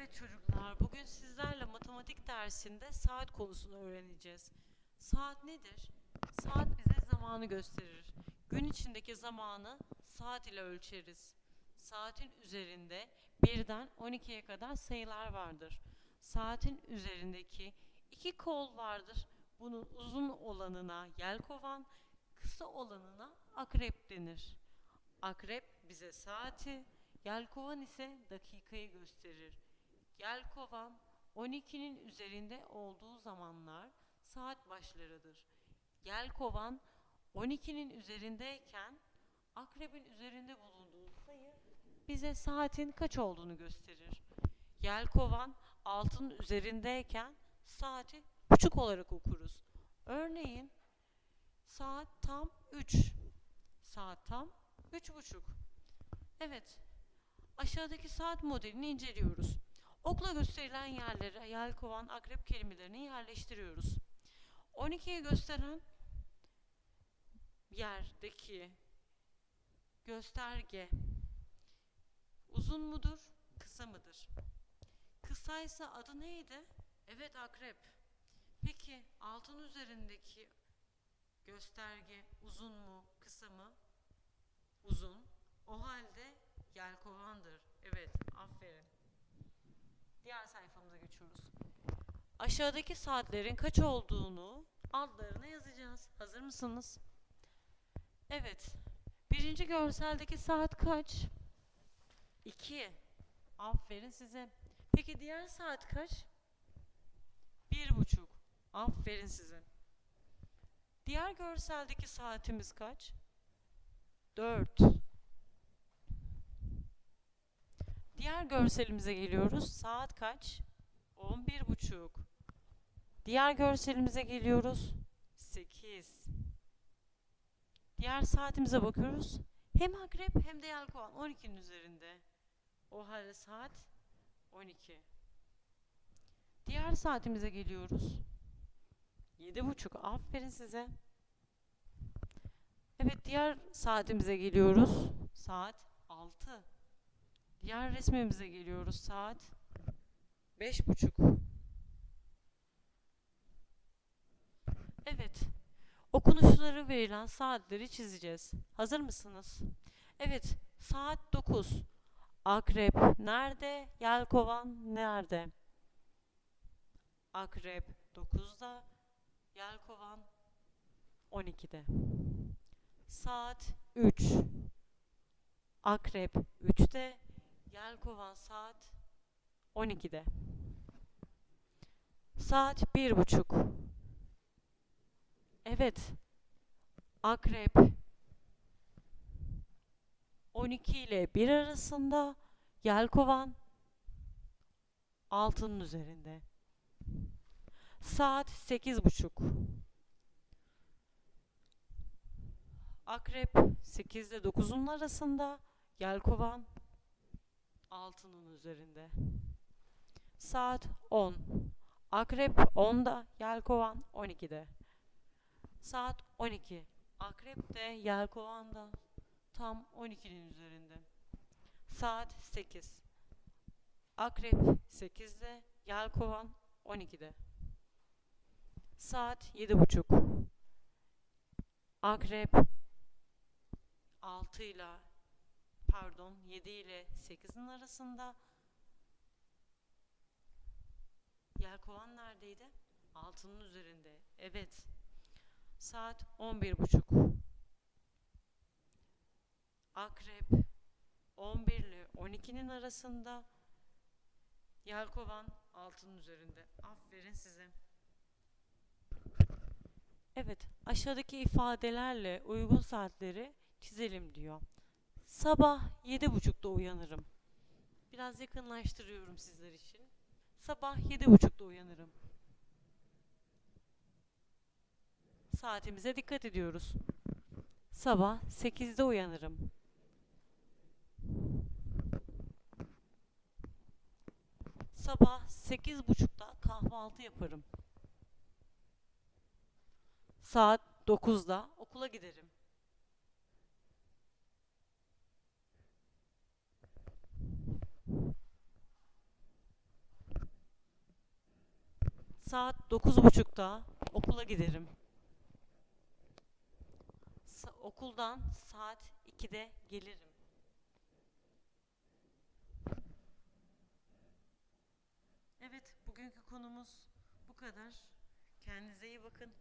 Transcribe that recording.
Evet çocuklar, bugün sizlerle matematik dersinde saat konusunu öğreneceğiz. Saat nedir? Saat bize zamanı gösterir. Gün içindeki zamanı saat ile ölçeriz. Saatin üzerinde 1'den 12'ye kadar sayılar vardır. Saatin üzerindeki iki kol vardır. Bunun uzun olanına yelkovan, kısa olanına akrep denir. Akrep bize saati, yelkovan ise dakikayı gösterir. Yelkovan 12'nin üzerinde olduğu zamanlar saat başlarıdır. Yelkovan 12'nin üzerindeyken akrebin üzerinde bulunduğu sayı bize saatin kaç olduğunu gösterir. Yelkovan 6'nın üzerindeyken saati buçuk olarak okuruz. Örneğin saat tam 3. Saat tam üç buçuk. Evet. Aşağıdaki saat modelini inceliyoruz. Okla gösterilen yerlere yelkovan, akrep kelimelerini yerleştiriyoruz. 12'yi gösteren yerdeki gösterge uzun mudur, kısa mıdır? Kısaysa adı neydi? Evet akrep. Peki altın üzerindeki gösterge uzun mu, kısa mı? Uzun. O halde yelkovandır. Evet, aferin. Diğer sayfamıza geçiyoruz. Aşağıdaki saatlerin kaç olduğunu adlarına yazacağız. Hazır mısınız? Evet. Birinci görseldeki saat kaç? 2. Aferin size. Peki diğer saat kaç? Bir buçuk. Aferin size. Diğer görseldeki saatimiz kaç? 4. Diğer görselimize geliyoruz. Saat kaç? 11 buçuk. Diğer görselimize geliyoruz. 8. Diğer saatimize bakıyoruz. Hem akrep hem de yelkovan 12'nin üzerinde. O halde saat 12. Diğer saatimize geliyoruz. 7 buçuk. Aferin size. Evet diğer saatimize geliyoruz. Saat 6. Diğer resmimize geliyoruz. Saat beş buçuk. Evet. Okunuşları verilen saatleri çizeceğiz. Hazır mısınız? Evet. Saat 9. Akrep nerede? Yelkovan nerede? Akrep 9'da. Yelkovan 12'de. Saat 3. Akrep 3'te. Yelkovan saat 12'de. Saat bir buçuk. Evet. Akrep 12 ile 1 arasında. Yelkovan altının üzerinde. Saat sekiz buçuk. Akrep 8 ile 9'un arasında. Yelkovan altının üzerinde. Saat 10. Akrep 10'da, yelkovan 12'de. Saat 12. Akrep de yelkovan da tam 12'nin üzerinde. Saat 8. Akrep 8'de, yelkovan 12'de. Saat 7.30. Akrep 6 ile pardon 7 ile 8'in arasında. Yelkovan neredeydi? Altının üzerinde. Evet. Saat 11.30. Akrep 11 ile 12'nin arasında. Yelkovan altının üzerinde. Aferin size. Evet, aşağıdaki ifadelerle uygun saatleri çizelim diyor. Sabah yedi buçukta uyanırım. Biraz yakınlaştırıyorum sizler için. Sabah yedi buçukta uyanırım. Saatimize dikkat ediyoruz. Sabah sekizde uyanırım. Sabah sekiz buçukta kahvaltı yaparım. Saat dokuzda okula giderim. Saat 9.30'da okula giderim. Sa- okuldan saat 2'de gelirim. Evet, bugünkü konumuz bu kadar. Kendinize iyi bakın.